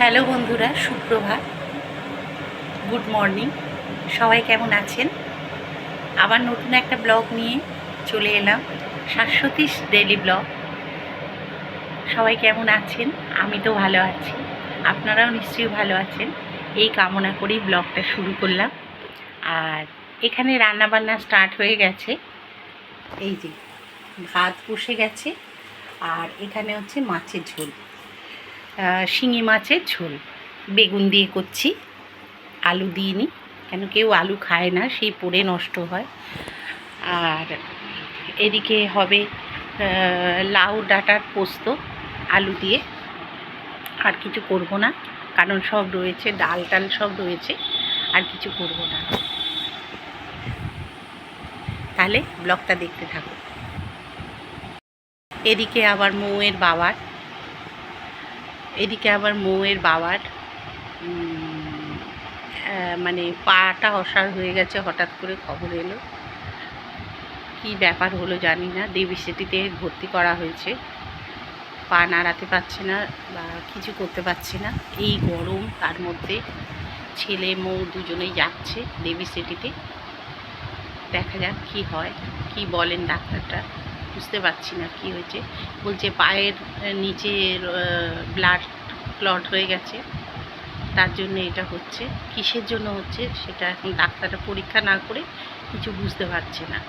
Hello বন্ধুরা, সুপ্রভাত। Good morning. সবাই কেমন আছেন? আবার নতুন একটা ব্লগ নিয়ে চলে এলাম, শাশ্বতীশ ডেলি ব্লগ। সবাই কেমন আছেন? আমি তো ভালো আছি। আপনারাও নিশ্চয়ই ভালো আছেন। এই কামনা করেই ব্লগটা শুরু করলাম। আর এখানে রান্নাবান্না স্টার্ট হয়ে গেছে। এই যে ভাত বসে গেছে। আর এখানে হচ্ছে মাছের ঝোল। শিঙি মাছের ঝোল। বেগুন দিয়ে করছি, আলু দিইনি, কেন কেউ আলু খায় না, সেই পড়ে নষ্ট হয়। আর এদিকে হবে লাউ ডাঁটার পোস্ত, আলু দিয়ে। আর কিছু করব না, কারণ সব রয়েছে, ডাল টাল সব রয়েছে, আর কিছু করব না। তাহলে ব্লগটা দেখতে থাকো। এদিকে আবার মৌয়ের বাবার এদিকে আবার মৌয়ের বাবার মানে পাটা অসাড় হয়ে গেছে, হঠাৎ করে খবর এলো। কি ব্যাপার হলো জানি না, দেবী সেটিতে ভর্তি করা হয়েছে। পা নাড়াতে পারছে না বা কিছু করতে পারছে না। এই গরম, তার মধ্যে ছেলে মৌ দুজনেই যাচ্ছে দেবী সেটিতে দেখা যাক কি হয়, কি বলেন ডাক্তারটা, বুঝতে পারছি না কি হয়েছে। বলছে পায়ের নিচে ব্লাড ক্লট হয়ে গেছে। তার জন্য এটা হচ্ছে। কিসের জন্য হচ্ছে সেটা এখন ডাক্তাররা পরীক্ষা না করে কিছু বুঝতে পারছে না।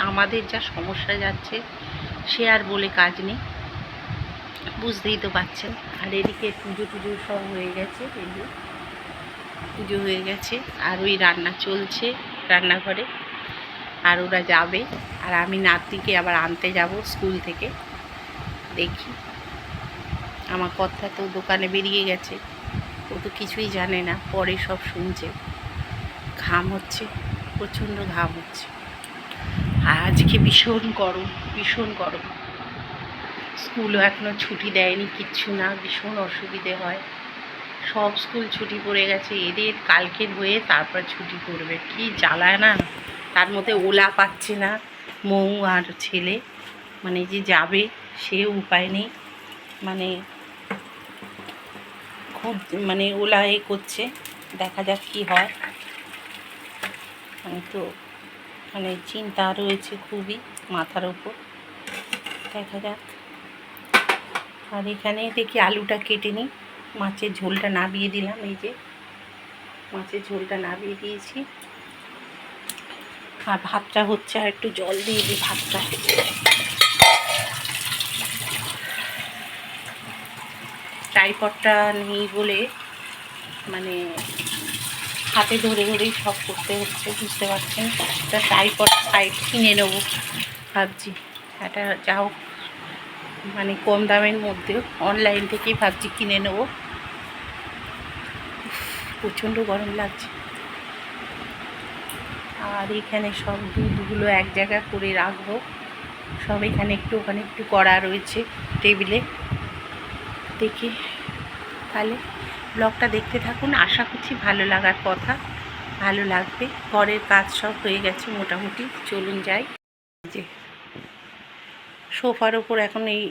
আমাদের যা সমস্যা যাচ্ছে, সে আর বলে কাজ নেই। বুঝতেই তো পারছেন। আর এদিকে পুজো টুজো সব হয়ে গেছে, এই যে পুজো হয়ে গেছে। আর ওই রান্না চলছে রান্নাঘরে। আর ওরা যাবে। আর আমি নাতিকে আবার আনতে যাব স্কুল থেকে। দেখি। আমার কথা তো দোকানে বেরিয়ে গেছে। ও তো কিছুই জানে না, পরে সব শুনছে। ঘাম হচ্ছে, প্রচণ্ড ঘাম হচ্ছে। আজকে ভীষণ গরম ভীষণ গরম। স্কুলও এখনও ছুটি দেয়নি, কিচ্ছু না, ভীষণ অসুবিধে হয়। সব স্কুল ছুটি পড়ে গেছে, এদের কালকের হয়ে তারপর ছুটি পড়বে। কি জ্বালায় না, তার মধ্যে ওলা পাচ্ছে না, মৌ আর ছেলে। মানে যে যাবে, সে উপায় নেই। মানে খুব মানে ওলা এ করছে। দেখা যাক কি হয়। আমি তো মানে চিন্তা রয়েছে খুবই মাথার ওপর দেখা যাক। আর এখানে দেখি আলুটা কেটে নিই। মাছের ঝোলটা নাবিয়ে দিলাম এই যে। মাছের ঝোলটা নাবিয়ে দিয়েছি। আর ভাতটা হচ্ছে আর একটু জল দিয়ে দিই ভাতটা ট্রাইপডটা নেই বলে মানে হাতে ধরে ধরেই সব করতে হচ্ছে, বুঝতে পারছেন? একটা ট্রাইপড সাইড কিনে নেব ভাবছি। এটা যাও মানে কম দামের মধ্যেও অনলাইন থেকেই ভাবছি কিনে নেব। প্রচণ্ড গরম লাগছে। আর এখানে সব দুধগুলো এক জায়গা করে রাখব। সব এখানে একটু ওখানে একটু করা রয়েছে টেবিলে। দেখি। তাহলে ব্লগটা দেখতে থাকুন, আশা করছি ভালো লাগার কথা, ভালো লাগবে। ঘরের কাজ সব হয়ে গেছে মোটামুটি, চলুন যাই। যে সোফার ওপর এখন এই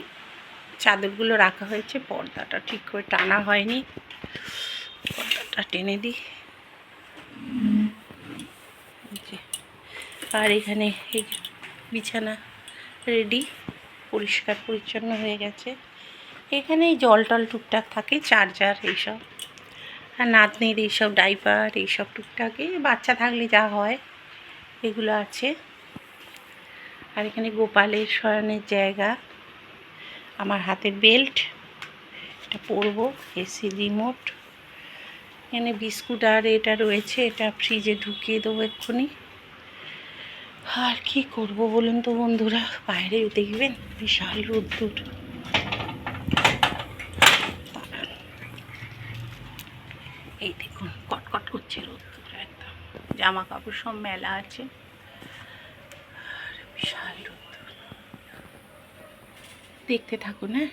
চাদরগুলো রাখা হয়েছে, পর্দাটা ঠিক করে টানা হয়নি। পর্দাটা টেনে দিই। আর এখানে বিছানা রেডি, পরিষ্কার পরিচ্ছন্ন হয়ে গেছে। এখানে জল টল টুকটাক থাকে, চার্জার এইসব। আর নাতনির এইসব ডাইপার, এইসব টুকটাকে, বাচ্চা থাকলে যা হয়, এগুলো আছে। আর এখানে গোপালের শয়নের জায়গা। আমার হাতে বেল্ট, এটা পরবো এসি রিমোট এখানে বিস্কুট আর এটা রয়েছে, এটা ফ্রিজে ঢুকিয়ে দেবো এক্ষুনি। আর কি করব বলুন তো বন্ধুরা, বাইরে দেখবেন, বিশাল রোদ্দুর এই দেখুন কটকট করছে রোদ্দুর একদম জামা কাপড় সব মেলা আছে। বিশাল দেখতে থাকুন হ্যাঁ?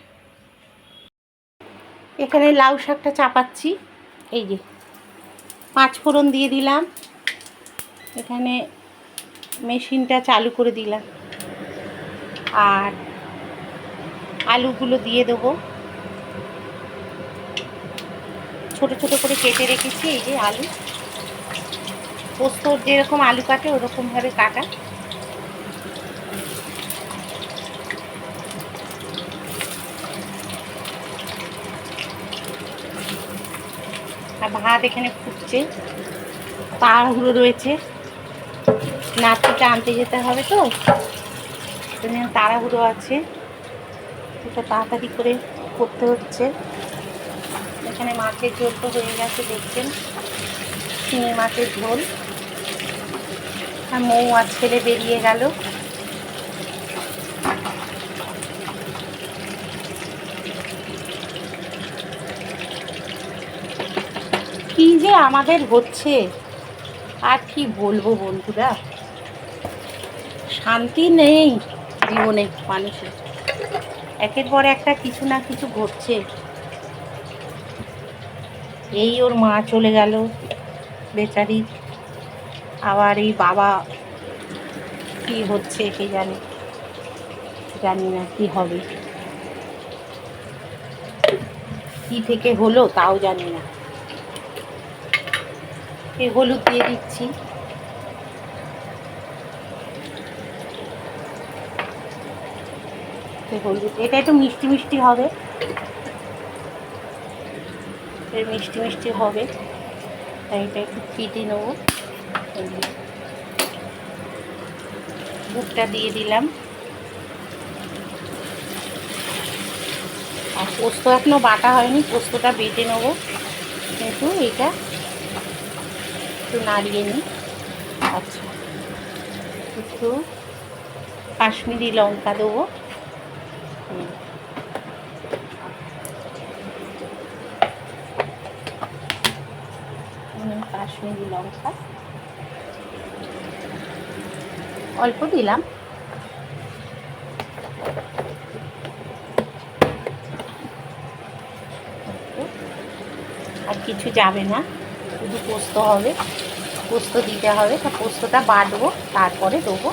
এখানে লাউ শাকটা চাপাচ্ছি। এই যে, পাঁচ ফোড়ন দিয়ে দিলাম। এখানে মেশিনটা চালু করে দিলাম। আর আলুগুলো দিয়ে দেবো। ছোট ছোট করে কেটে রেখেছি, এই যে আলু। পোস্ত যেরকম আলু কাটে, ওরকমভাবে কাটা। আর ভাত এখানে ফুটছে। তাড়াহুড়ো রয়েছে। নাতিটা আনতে যেতে হবে তো। তাড়াহুড়ো আছে। এটা তাড়াতাড়ি করে করতে হচ্ছে। এখানে মাছের ঝোল তো হয়ে গেছে, দেখছেন। চিংড়ি মাছের ঝোল। আর মৌ আর ছেলে বেরিয়ে গেল। কি যে আমাদের হচ্ছে, আর কি বলব বন্ধুরা? শান্তি নেই জীবনে মানুষের। একের পর একটা কিছু না কিছু ঘটছে। এই ওর মা চলে গেল, বেচারি। আবার এই বাবা কি হচ্ছে কে জানে? জানি না কি হবে। কি থেকে হলো তাও জানি না। এই হলুদ দিয়ে দিচ্ছি। হলুদ, এটা একটু মিষ্টি মিষ্টি হবে। মিষ্টি মিষ্টি হবে। তাই এটা একটু কেটে নেব। বুকটা দিয়ে দিলাম। আর পোস্ত এখনও বাটা হয়নি, পোস্তটা বেটে নেব। কিন্তু এটা একটু নাড়িয়ে নিই। আচ্ছা একটু কাশ্মীরি লঙ্কা দেবো। কাশ্মীরি লঙ্কা। অল্প দিলাম। আর কিছু যাবে না, শুধু পোস্ত হবে। পোস্ত দিতে হবে, তা পোস্তটা বাটবো, তারপরে দেবো।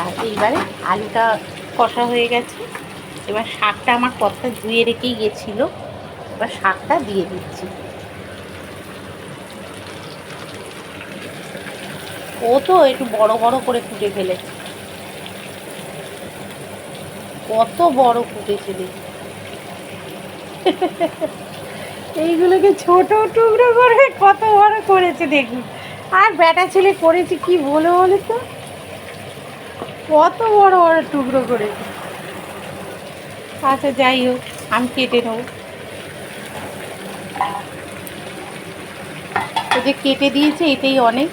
আর এইবারে আলুটা কষা হয়ে গেছে। এবার শাকটা আমার কতটা ধুয়ে রেখেই গেছিল, এবার শাকটা দিয়ে দিচ্ছি। ও তো একটু বড় বড় করে ফুটে ফেলেছে কত বড় দেখি এইগুলোকে ছোট টুকরো করে কত বড় করেছে দেখুন। আর বেটা ছেলে করেছে কি বলে বলে তো? কত বড় বড় টুকরো করেছে। আচ্ছা যাই হোক, আমি কেটে নেব। যে কেটে দিয়েছে, এটাই অনেক।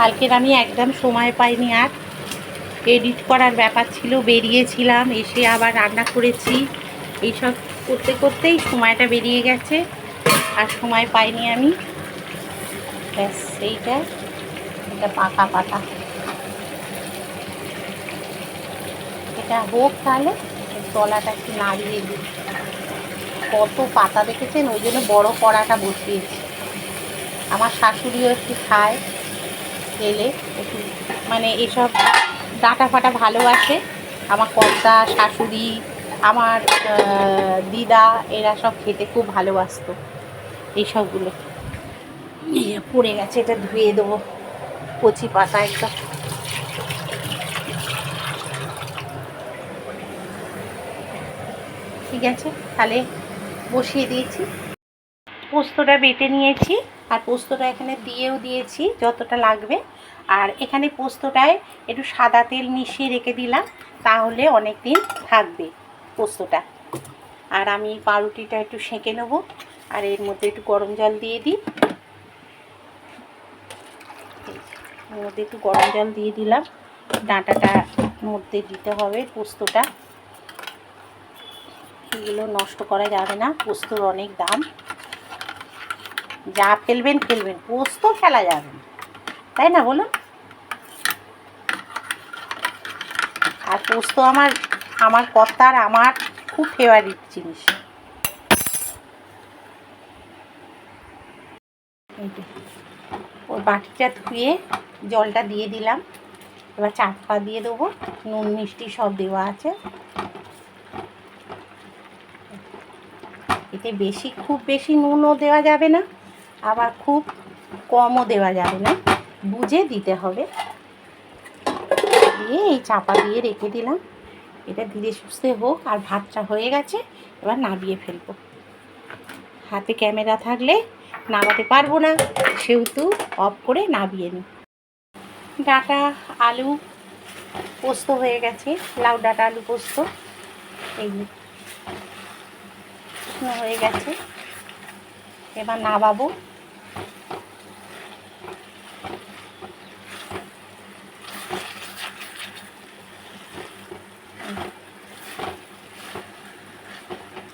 কালকের আমি একদম সময় পাইনি আর। এডিট করার ব্যাপার ছিল, বেরিয়েছিলাম, এসে আবার রান্না করেছি। এইসব করতে করতেই সময়টা বেরিয়ে গেছে, আর সময় পাইনি আমি। ব্যাস, এইটা, এটা পাকা পাতা। এটা হোক তাহলে, তলাটা একটু নাড়িয়ে দিই। কত পাতা দেখেছেন? ওই জন্য বড় কড়াটা বসিয়েছি। আমার শাশুড়িও একটু খায়। একটু মানে এসব ডাটা ফাটা ভালোবাসে আমার কর্তা, শাশুড়ি, আমার দিদা, এরা সব খেতে খুব ভালোবাসতো এইসবগুলো। পড়ে গেছে, এটা ধুয়ে দেবো কচি পাতা একদম। ঠিক আছে, তাহলে বসিয়ে দিয়েছি। পোস্তটা বেটে নিয়েছি। আর পোস্তটা এখানে দিয়েও দিয়েছি যতটা লাগবে। আর এখানে পোস্তটায় একটু সাদা তেল মিশিয়ে রেখে দিলাম, তাহলে অনেক দিন থাকবে পোস্তটা। আর আমি পাউরুটিটা একটু সেঁকে নেব, আর এর মধ্যে একটু গরম জল দিয়ে দিই। এর মধ্যে একটু গরম জল দিয়ে দিলাম। ডাঁটাটা মধ্যে দিতে হবে পোস্তটা। এগুলো নষ্ট করা যাবে না, পোস্তর অনেক দাম। যা ফেলবেন ফেলবেন, পোস্ত ফেলা যাবে না। তাই না বলুন? আর পোস্ত আমার আমার কর্তার, আমার খুব ফেভারিট জিনিস। ওই বাটিটা ধুয়ে জলটা দিয়ে দিলাম। এবার চাট পা দিয়ে দেবো। নুন, মিষ্টি সব দেওয়া আছে। এতে বেশি, খুব বেশি নুনও দেওয়া যাবে না। আবার খুব কমও দেওয়া যাবে না। বুঝে দিতে হবে। দিয়ে এই চাপা দিয়ে রেখে দিলাম। এটা ধীরে সুস্থে হোক, আর ভাতটা হয়ে গেছে, এবার নামিয়ে ফেলব। হাতে ক্যামেরা থাকলে নামাতে পারব না, সেহেতু অফ করে নামিয়ে নিই। ডাটা, আলু পোস্ত হয়ে গেছে। লাউ ডাটা, আলু পোস্ত। এই। হয়ে গেছে। এবার নামাবো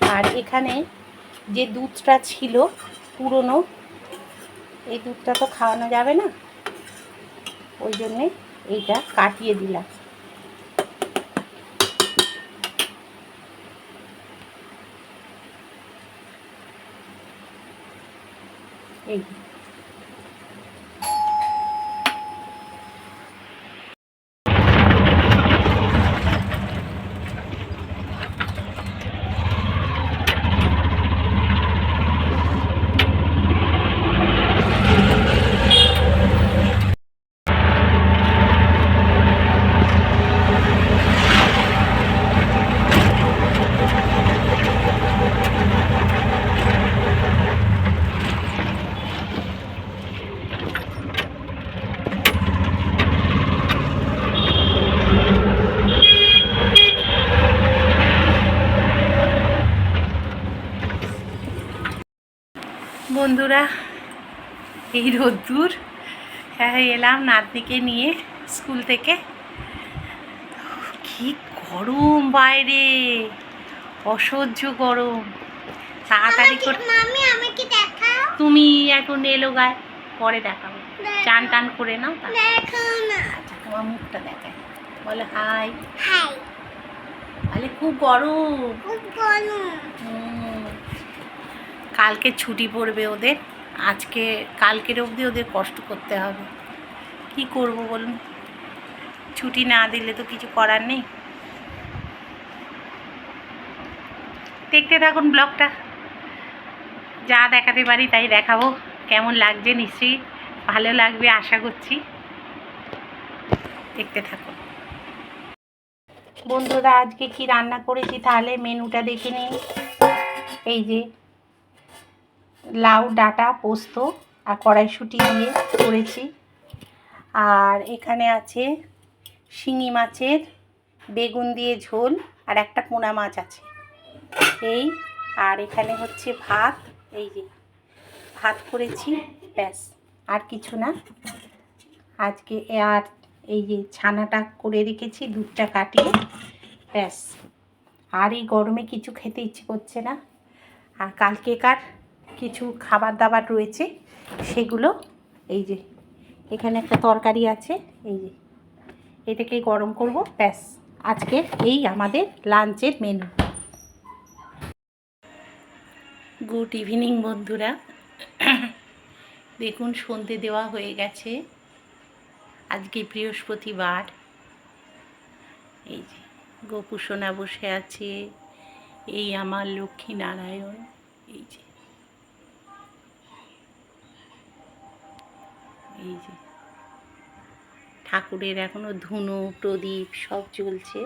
আর এখানে যে দুধটা ছিল পুরনো, এই দুধটা তো খাওয়ানো যাবে না। ওই জন্যে এইটা কাটিয়ে দিলাম। এই। বন্ধুরা এই রোদ্দুর। হ্যাঁ এলাম নাতনিকে নিয়ে স্কুল থেকে। কি গরম বাইরে অসহ্য গরম। তাড়াতাড়ি করে তুমি এখন এলো গায়ে পরে দেখাবো। চান টান করে নাও আচ্ছা তোমার মুখটা দেখায় বলে হাই। হাই। তাহলে খুব গরম। খুব গরম। কালকে ছুটি পড়বে ওদের। আজকে, কালকের অবধি ওদের কষ্ট করতে হবে। কি করব বলুন? ছুটি না দিলে তো কিছু করার নেই। দেখতে থাকুন ব্লগটা। যা দেখাতে পারি তাই দেখাবো। কেমন লাগছে নিশ্চয়ই ভালো লাগবে, আশা করছি। দেখতে থাকুন। বন্ধুরা, আজকে কি রান্না করেছি তাহলে মেনুটা দেখে নিন। এই যে লাউ, ডাটা, পোস্ত আর কড়াইশুঁটি দিয়ে করেছি। আর এখানে আছে শিঙি মাছের বেগুন দিয়ে ঝোল আর একটা পোনা মাছ আছে। এই আর এখানে হচ্ছে ভাত, এই যে ভাত করেছি, ব্যাস, আর কিছু না। আজকে আর এই যে ছানাটা করে রেখেছি, দুধটা কাটিয়ে, ব্যাস। আর এই গরমে কিছু খেতে ইচ্ছে করছে না। আর কালকেকার কিছু খাবার দাবার রয়েছে, সেগুলো এই যে, এখানে একটা তরকারি আছে, এই যে এটাকে গরম করব, ব্যাস। আজকে এই আমাদের লাঞ্চের মেনু গুড ইভিনিং বন্ধুরা। দেখুন, সন্ধে দেওয়া হয়ে গেছে। আজকে বৃহস্পতিবার। এই যে, গোপুসোনা বসে আছে। এই আমার লক্ষ্মী নারায়ণ। এই যে এই যে ঠাকুরের এখনও ধুনু, প্রদীপ সব চলছে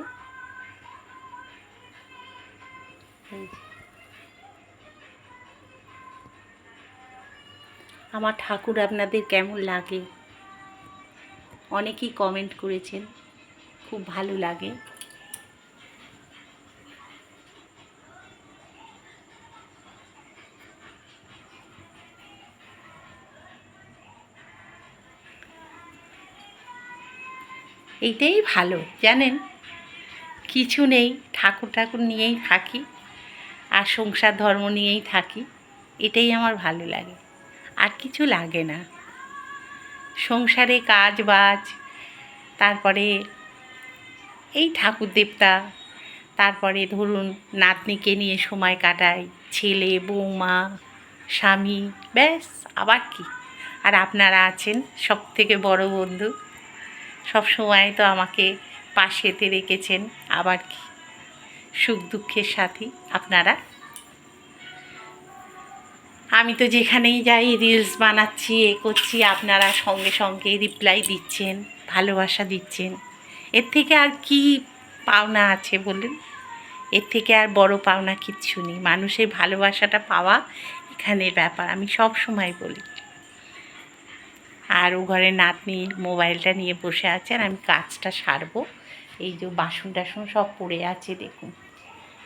আমার ঠাকুর আপনাদের কেমন লাগে? অনেকেই কমেন্ট করেছেন, খুব ভালো লাগে। এইটাই ভালো, জানেন? কিছু নেই ঠাকুর ঠাকুর নিয়েই থাকি আর সংসার ধর্ম নিয়েই থাকি, এটাই আমার ভালো লাগে। আর কিছু লাগে না। সংসারে কাজ বাজ তারপরে এই ঠাকুর দেবতা তারপরে ধরুন নাতনিকে নিয়ে সময় কাটাই, ছেলে, বৌমা, স্বামী, ব্যাস, আবার কি? আর আপনারা আছেন সব থেকে বড় বন্ধু। সব সময় তো আমাকে পাশেতে রেখেছেন আবার কি? সুখ দুঃখের সাথী আপনারা? আমি তো যেখানেই যাই রিলস বানাচ্ছি, এ করছি, আপনারা সঙ্গে সঙ্গে রিপ্লাই দিচ্ছেন, ভালোবাসা দিচ্ছেন। এর থেকে আর কি পাওনা আছে বলুন? এর থেকে আর বড় পাওনা কিচ্ছু নেই। মানুষের ভালোবাসাটা পাওয়া এখানের ব্যাপার, আমি সব সময় বলি। আর ও ঘরে নাতনি মোবাইলটা নিয়ে বসে আছে আর আমি কাজটা সারবো। এই যে বাসন টাসন সব পড়ে আছে দেখুন।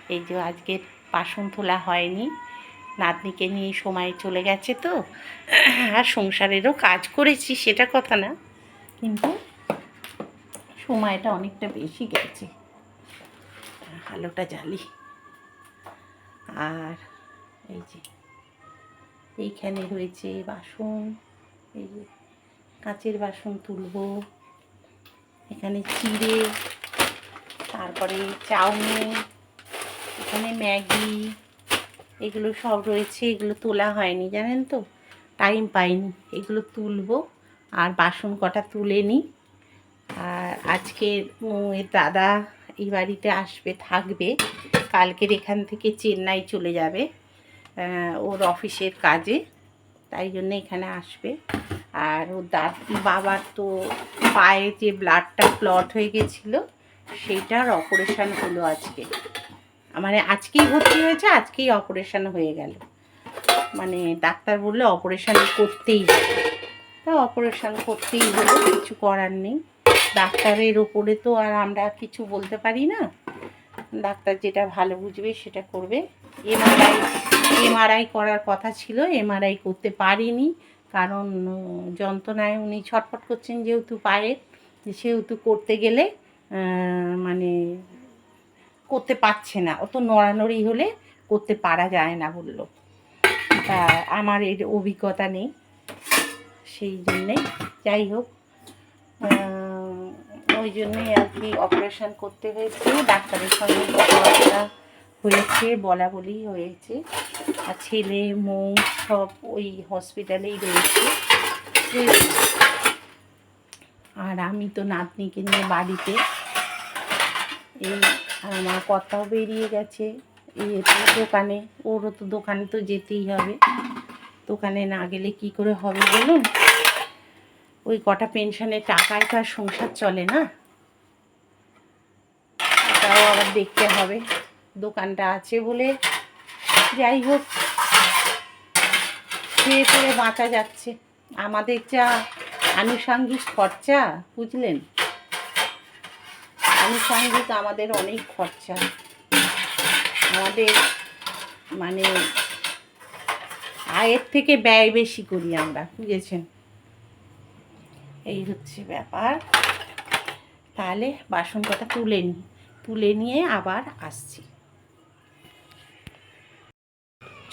এই যে আজকে বাসন তোলা হয়নি। নাতনিকে নিয়ে সময় চলে গেছে তো। আর সংসারেরও কাজ করেছি সেটা কথা না। কিন্তু সময়টা অনেকটা বেশি গেছে। আলোটা জ্বালি। আর এই যে এইখানে রয়েছে বাসন। এই যে কাঁচের বাসন তুলবো। এখানে চিড়ে তারপরে চাউমিন এখানে ম্যাগি এগুলো সব রয়েছে এগুলো তোলা হয়নি জানেন তো? টাইম পাইনি এগুলো তুলবো আর বাসন কটা তুলে নিই। আর আজকে উম, এর দাদা এই বাড়িতে আসবে থাকবে। কালকের এখান থেকে চেন্নাই চলে যাবে ওর অফিসের কাজে। তাই জন্য এখানে আসবে। আর ওর দা বাবার তো পায়ে যে ব্লাডটা ক্লট হয়ে গেছিল সেইটার অপারেশান হলো আজকে। মানে আজকেই ভর্তি হয়েছে, আজকেই অপারেশান হয়ে গেল। মানে ডাক্তার বললে অপারেশান করতেই হবে। তা অপারেশান করতেই হলো, কিছু করার নেই। ডাক্তারের ওপরে তো আর আমরা কিছু বলতে পারি না। ডাক্তার যেটা ভালো বুঝবে সেটা করবে। এমআরআই এমআরআই করার কথা ছিল, এমআরআই করতে পারিনি। কারণ যন্ত্রণায় উনি ছটফট করছেন যেহেতু পায়ে সেহেতু করতে গেলে মানে করতে পারছে না। অত নড়ানড়ি হলে করতে পারা যায় না বলল। তা আমার এর অভিজ্ঞতা নেই সেই জন্যে। যাই হোক ওই জন্যই আর কি অপারেশন করতে হয়েছে। ডাক্তারের সঙ্গে কথাবার্তা হয়েছে বলা বলি হয়েছে। আর ছেলে, মৌ সব ওই হসপিটালেই রয়েছে। আর আমি তো নাতনিকে নিয়ে বাড়িতে। এই আর আমার কথাও বেরিয়ে গেছে। এই দোকানে, ওরও তো দোকানে তো যেতেই হবে। দোকানে না গেলে কি করে হবে বলুন? ওই কটা পেনশনের টাকায় তো আর সংসার চলে না। তাও আবার দেখতে হবে। দোকানটা আছে বলে যাই হোক, খেয়ে পরে বাঁচা যাচ্ছে। আমাদের যা আনুষাঙ্গিক খরচা, বুঝলেন? আনুষাঙ্গিক আমাদের অনেক খরচা। আমাদের মানে আয়ের থেকে ব্যয় বেশি করি আমরা, বুঝেছেন? এই হচ্ছে ব্যাপার। তাহলে বাসন তুলে নিই তুলে নিয়ে আবার আসছি।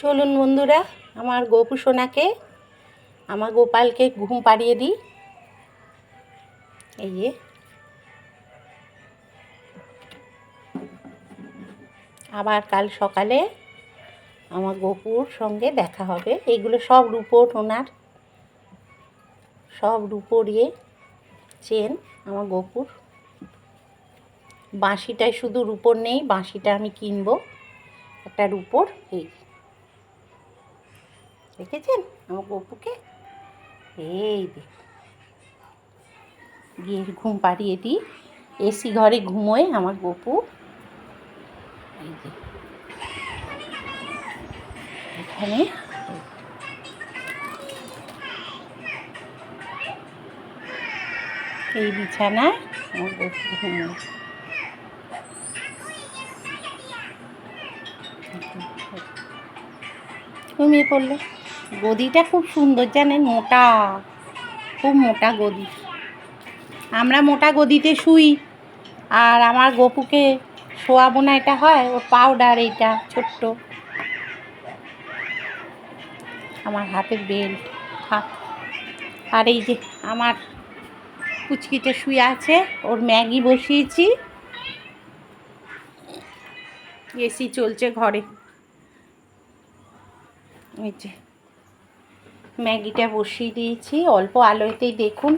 চলুন বন্ধুরা, আমার গোপু সোনাকে, আমার গোপালকে ঘুম পাড়িয়ে দিই। এই যে। আবার কাল সকালে আমার গোপুর সঙ্গে দেখা হবে। এগুলো সব রূপোর ওনার সব রূপোর চেন আমার গোপুর। বাঁশিটায় শুধু রূপোর নেই, বাঁশিটা আমি কিনবো, একটা রূপোর, এই। দেখেছেন? আমার গপুকে এই দেখ। গিয়ে ঘুম পাড়িয়ে দিই। এসি ঘরে ঘুমোয় আমার গপু এই যে। এখানে। এই বিছানায় আমার গপু ঘুমোয়। ঘুমিয়ে পড়ল। গদিটা খুব সুন্দর, জানেন? মোটা। খুব মোটা গদি। আমরা মোটা গদিতে শুই। আর আমার গপুকে শোয়াবো না, এটা হয়? ওর পাউডার এইটা, ছোট্ট। আমার হাতের বেল্ট থাক আর এই যে আমার কুচকিটা শুয়ে আছে, ওর ম্যাগি বসিয়েছি। এসি চলছে ঘরে। এই যে। ম্যাগিটা বসিয়ে দিয়েছি। অল্প আলোতেই দেখুন।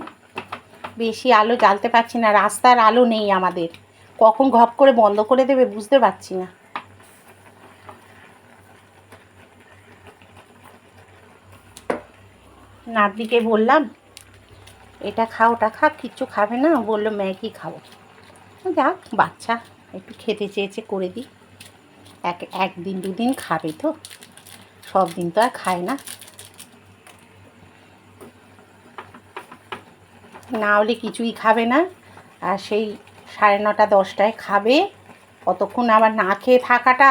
বেশি আলো জ্বালতে পারছি না। রাস্তার আলো নেই আমাদের। কখন ঘপ করে বন্ধ করে দেবে বুঝতে পারছি না। নাতনিকে বললাম, এটা খা ওটা খা, কিচ্ছু খাবে না। বলল, ম্যাগি খাব। যাক, বাচ্চা একটু খেতে চেয়েছে করে দিই। এক, একদিন, দুদিন খাবে তো। সব দিন তো আর খায় না। না হলে কিছুই খাবে না। আর সেই সাড়ে নটা, দশটায় খাবে। কতক্ষণ আবার না খেয়ে থাকাটা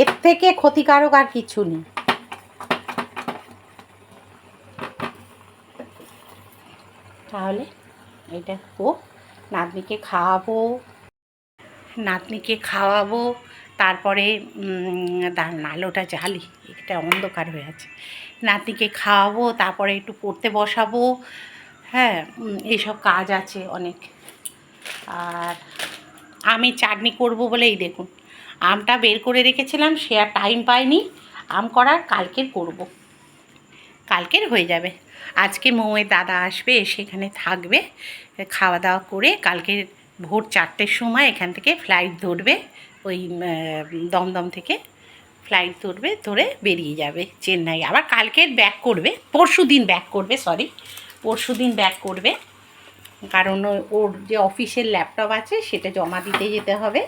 এর থেকে ক্ষতিকারক আর কিছু নেই। তাহলে এটা হোক নাতনিকে খাওয়াবো। নাতনিকে খাওয়াবো। তারপরে আলোটা জ্বালি, এটা অন্ধকার হয়ে আছে। নাতনিকে খাওয়াবো, তারপরে একটু পড়তে বসাবো। হ্যাঁ এইসব কাজ আছে অনেক। আর আমি চাটনি করব বলেই দেখুন। আমটা বের করে রেখেছিলাম, সে আর টাইম পাইনি আম করার কালকের করব। কালকের হয়ে যাবে। আজকে মৌয়ের দাদা আসবে সেখানে থাকবে। খাওয়া দাওয়া করে কালকে ভোর চারটের সময় এখান থেকে ফ্লাইট ধরবে। ওই দমদম থেকে ফ্লাইট ধরবে, ধরে বেরিয়ে যাবে চেন্নাই। আবার কালকের ব্যাক করবে পরশু দিন ব্যাক করবে সরি পরশু দিন ব্যাক করবে। কারণ ওর যে অফিসের ল্যাপটপ আছে, সেটা জমা দিতে যেতে হবে।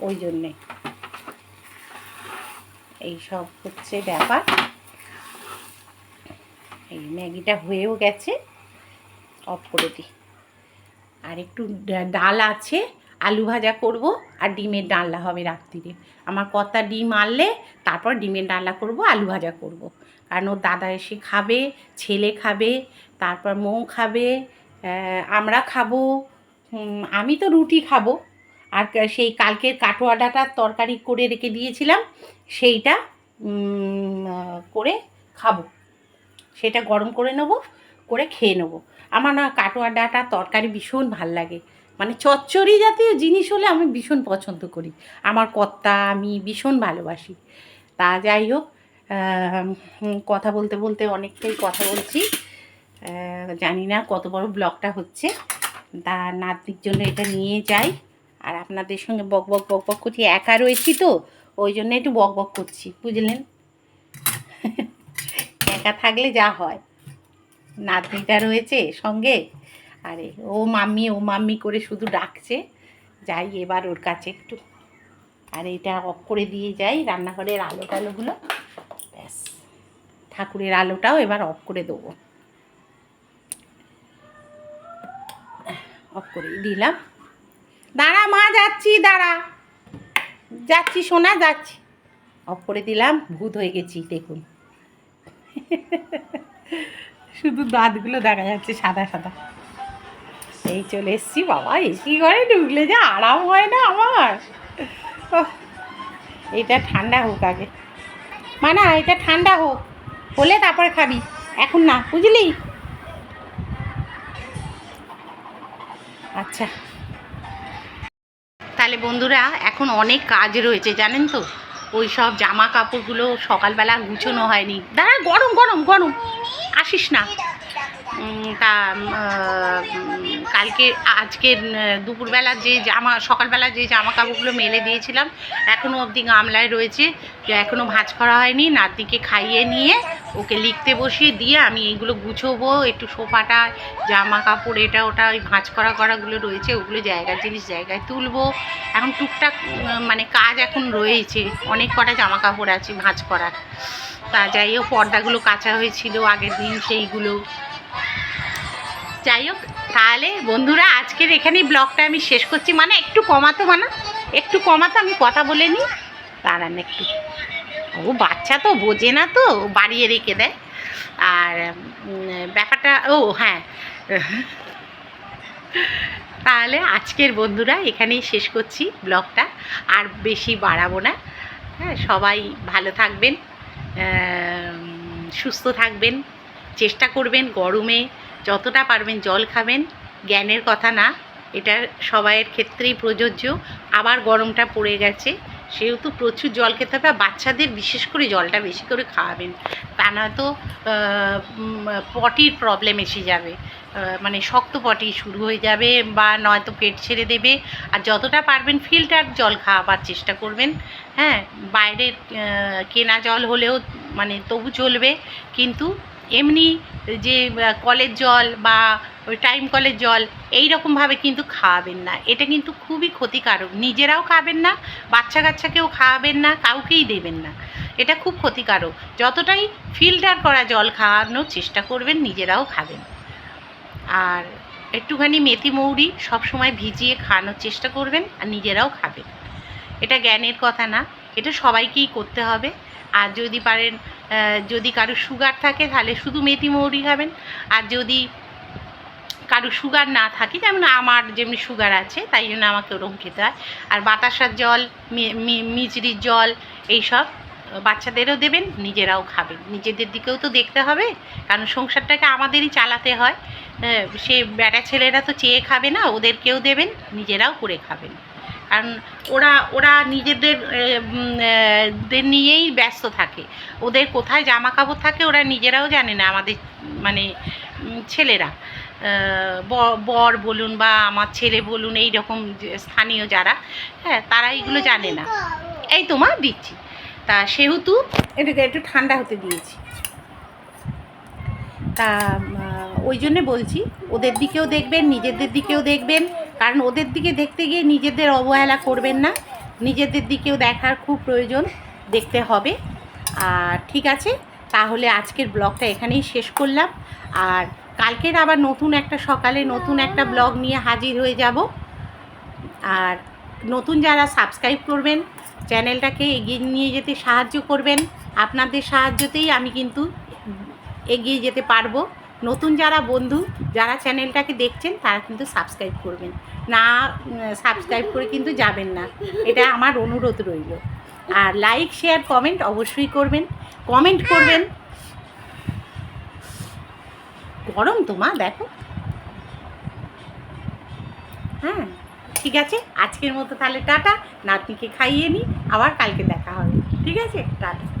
ওই জন্যে। এইসব হচ্ছে ব্যাপার। এই ম্যাগিটা হয়েও গেছে। অফ করে দিই। আর একটু ডাল আছে, আলু ভাজা করব, আর ডিমের ডালনা হবে রাত্রিরে। আমার কর্তা ডিম আনলে, তারপর ডিমের ডালনা করব, আলু ভাজা করব। কারণ ওর দাদা এসে খাবে, ছেলে খাবে তারপর মৌ খাবে আমরা খাব আমি তো রুটি খাব। আর সেই কালকের কাটোয়া ডাটার তরকারি করে রেখে দিয়েছিলাম, সেইটা করে খাব। সেটা গরম করে নেব, করে খেয়ে নেব। আমার না কাটোয়া ডাটা তরকারি ভীষণ ভালো লাগে। মানে চচ্চড়ি জাতীয় জিনিস হলে আমি ভীষণ পছন্দ করি। আমার কর্তা, আমি ভীষণ ভালোবাসি। তা যাই হোক কথা বলতে বলতে অনেকটাই কথা বলছি। জানি না কত বড় ব্লগটা হচ্ছে। তা নাতনির জন্য এটা নিয়ে যাই। আর আপনাদের সঙ্গে বক বক বক বক করছি। একা রয়েছি তো, ওই জন্য একটু বক বক করছি, বুঝলেন? একা থাকলে যা হয়। নাতনিটা রয়েছে সঙ্গে। আরে, ও মাম্মি ও মাম্মি করে শুধু ডাকছে। যাই এবার ওর কাছে একটু। আর এটা অফ করে দিয়ে যাই রান্নাঘরের আলো টালোগুলো ব্যাস, ঠাকুরের আলোটাও এবার অফ করে দেবো। অফ করেই দিলাম। দাঁড়া মা, যাচ্ছি, দাঁড়া। যাচ্ছি, সোনা, যাচ্ছি। অফ করে দিলাম, ভূত হয়ে গেছি, দেখুন। শুধু দাঁতগুলো দেখা যাচ্ছে সাদা সাদা। এই চলে এসছি, বাবা, এসি ঘরে ঢুকলে যে আরাম হয় না আমার। এটা ঠান্ডা হোক আগে। মানা, এটা ঠান্ডা হোক, হলে তারপরে খাবি। এখন না, বুঝলি? আচ্ছা। তাহলে বন্ধুরা, এখন অনেক কাজ রয়েছে, জানেন তো? ওই সব জামা কাপড়গুলো সকালবেলা গুছোনো হয়নি। দাঁড়া, গরম গরম গরম। আসিস না। তা কালকে, আজকে দুপুরবেলা যে জামা, সকালবেলা যে জামা কাপড়গুলো মেলে দিয়েছিলাম এখনও অবধি গামলায় রয়েছে। এখনও ভাঁজ করা হয়নি, নাতিকে খাইয়ে নিয়ে ওকে লিখতে বসিয়ে দিয়ে আমি এইগুলো গুছোবো, একটু সোফাটা জামা কাপড় এটা, ওটা, ওই ভাঁজ করা করাগুলো রয়েছে, ওগুলো জায়গার জিনিস জায়গায় তুলবো। এখন টুকটাক মানে কাজ এখন রয়েছে, অনেক কটা জামা কাপড় আছে ভাঁজ করার। তা যাই হোক, পর্দাগুলো কাঁচা হয়েছিল আগের দিন সেইগুলো। যাই হোক, তাহলে বন্ধুরা, আজকের এখানেই ব্লগটা আমি শেষ করছি। মানে একটু কমাতো মানে একটু কমাতো, আমি কথা বলে নিই। দাঁড়ান একটু। ও, বাচ্চা তো, বোঝে না তো বাড়িয়ে রেখে দেয়। আর ব্যাপারটা, ও হ্যাঁ। তাহলে আজকের বন্ধুরা, এখানেই শেষ করছি ব্লগটা। আর বেশি বাড়াবো না। হ্যাঁ সবাই ভালো থাকবেন সুস্থ থাকবেন, চেষ্টা করবেন গরমে। যতটা পারবেন জল খাবেন জ্ঞানের কথা না এটা সবাইয়ের ক্ষেত্রেই প্রযোজ্য। আবার গরমটা পড়ে গেছে সেহেতু প্রচুর জল খেতে হবে আর বাচ্চাদের বিশেষ করে জলটা বেশি করে খাওয়াবেন। তা আহ, উম, পটির প্রবলেম এসে যাবে। মানে শক্ত পটি শুরু হয়ে যাবে বা নয়তো পেট ছেড়ে দেবে। আর যতটা পারবেন ফিল্টার জল খাওয়াবার চেষ্টা করবেন। হ্যাঁ বাইরের কেনা জল হলেও মানে তবু চলবে। কিন্তু এমনি যে কলের জল বা টাইম কলের জল এই রকমভাবে কিন্তু খাওয়াবেন না। এটা কিন্তু খুবই ক্ষতিকারক। নিজেরাও খাবেন না বাচ্চা কাচ্চাকেও খাওয়াবেন না, কাউকেই দেবেন না। এটা খুব ক্ষতিকারক। যতটাই ফিল্টার করা জল খাওয়ানোর চেষ্টা করবেন, নিজেরাও খাবেন। আর একটুখানি মেথি মৌরি সবসময় ভিজিয়ে খাওয়ানোর চেষ্টা করবেন আর নিজেরাও খাবেন। এটা জ্ঞানের কথা না। এটা সবাইকেই করতে হবে। আর যদি পারেন যদি কারও সুগার থাকে তাহলে শুধু মেথি মৌরি খাবেন। আর যদি কারও সুগার না থাকে যেমন আমার যেমনি সুগার আছে তাই জন্য আমাকে ওরকম খেতে হয়। আর বাতাসার জল মিচড়ির জল এইসব বাচ্চাদেরও দেবেন নিজেরাও খাবেন। নিজেদের দিকেও তো দেখতে হবে কারণ সংসারটাকে আমাদেরই চালাতে হ্যাঁ, সে বেটা ছেলেরা তো চেয়ে খাবে না ওদেরকেও দেবেন নিজেরাও করে খাবেন। কারণ ওরা ওরা নিজেদের নিয়েই ব্যস্ত থাকে। ওদের কোথায় জামা কাপড় থাকে ওরা নিজেরাও জানে না, আমাদের মানে ছেলেরা। বর বলুন বা আমার ছেলে বলুন, এই রকম স্থানীয় যারা হ্যাঁ তারা এগুলো জানে না। এই তোমার দিচ্ছি। তা সেহেতু এটাকে একটু ঠান্ডা হতে দিয়েছি। তা ওই জন্যে বলছি, ওদের দিকেও দেখবেন, নিজেদের দিকেও দেখবেন। কারণ ওদের দিকে দেখতে গিয়ে নিজেদের অবহেলা করবেন না। নিজেদের দিকেও দেখার খুব প্রয়োজন দেখতে হবে। আর ঠিক আছে, তাহলে আজকের ব্লগটা এখানেই শেষ করলাম। আর কালকের আবার নতুন একটা সকালে নতুন একটা ব্লগ নিয়ে হাজির হয়ে যাব। আর নতুন যারা সাবস্ক্রাইব করবেন, চ্যানেলটাকে এগিয়ে নিয়ে যেতে সাহায্য করবেন। আপনাদের সাহায্যতেই আমি কিন্তু এগিয়ে যেতে পারব। নতুন যারা বন্ধু, যারা চ্যানেলটাকে দেখছেন, তারা কিন্তু সাবস্ক্রাইব করবেন। না সাবস্ক্রাইব করে কিন্তু যাবেন না। এটা আমার অনুরোধ রইল। আর লাইক, শেয়ার, কমেন্ট অবশ্যই করবেন। কমেন্ট করবেন। গরম তো মা, দেখো। হ্যাঁ ঠিক আছে? আজকের মতো তাহলে টাটা। নাতনিকে খাইয়ে নিই আবার কালকে দেখা হবে। ঠিক আছে? টাটা।